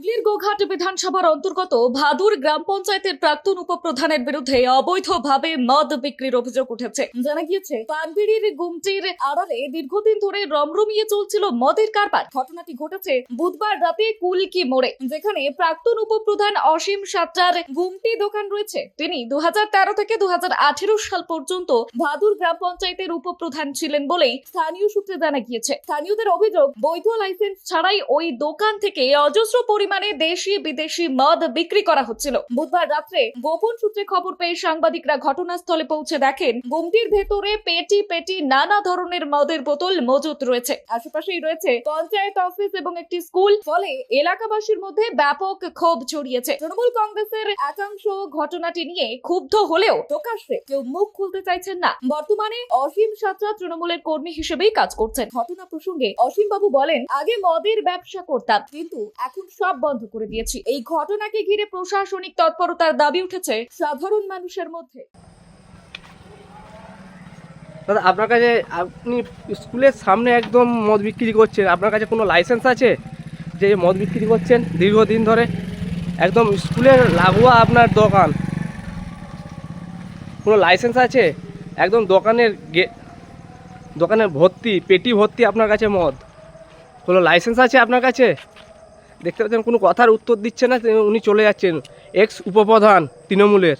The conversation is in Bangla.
হুগলির গোঘাট বিধানসভার অন্তর্গত ভাদুর গ্রাম পঞ্চায়েতের প্রাক্তন উপপ্রধানের বিরুদ্ধে অবৈধভাবে মদ বিক্রির অভিযোগ উঠেছে। জানা গিয়েছে, পানবিড়ির গুমটির আড়ালে দীর্ঘদিন ধরে রমরমিয়ে চলছিল মদের কারবার। ঘটনাটি ঘটেছে বুধবার রাতে কুলকি মোড়ে, যেখানে প্রাক্তন উপপ্রধান অসীম সাত্রার গুমটি দোকান রয়েছে। তিনি দু হাজার তেরো থেকে দু হাজার আঠেরো সাল পর্যন্ত ভাদুর গ্রাম পঞ্চায়েতের উপপ্রধান ছিলেন বলেই স্থানীয় সূত্রে জানা গিয়েছে। স্থানীয়দের অভিযোগ, বৈধ লাইসেন্স ছাড়াই ওই দোকান থেকে অজস্র পরিমাণে দেশি বিদেশি মদ বিক্রি করা হচ্ছিল। বুধবার রাত্রে গোপন সূত্রে খবর পেয়ে সাংবাদিকরা ঘটনাস্থলে পৌঁছে দেখেন, গুমটির ভেতরে পেটি পেটি নানা ধরনের মদের বোতল মজুত রয়েছে। আশেপাশেই রয়েছে পঞ্চায়েত অফিস এবং একটি স্কুল, ফলে এলাকাবাসীর মধ্যে ব্যাপক ক্ষোভ ছড়িয়েছে। তৃণমূল কংগ্রেসের একাংশ ঘটনাটি নিয়ে ক্ষুব্ধ হলেও প্রকাশ্যে কেউ মুখ খুলতে চাইছেন না। বর্তমানে অসীম সাত্রা তৃণমূলের কর্মী হিসেবেই কাজ করছেন। ঘটনা প্রসঙ্গে অসীম বাবু বলেন, আগে মদের ব্যবসা করতাম, কিন্তু এখন সব বন্ধ করে দিয়েছি। এই ঘটনাকে ঘিরে প্রশাসনিক তৎপরতার দাবি উঠেছে সাধারণ মানুষের মধ্যে। দাদা, আপনার কাছে আপনি স্কুলের সামনে একদম মদ বিক্রি করছেন। আপনার কাছে কোনো লাইসেন্স আছে যে মদ বিক্রি করছেন দীর্ঘদিন ধরে? একদম স্কুলের লাগোয়া আপনার দোকান। কোনো লাইসেন্স আছে? একদম দোকানের গে, দোকানের ভর্তি, পেটি ভর্তি আপনার কাছে মদ। কোনো লাইসেন্স আছে আপনার কাছে? দেখতে পাচ্ছেন কোনো কথার উত্তর দিচ্ছে না উনি চলে যাচ্ছেন এক্স উপপ্রধান তৃণমূলের।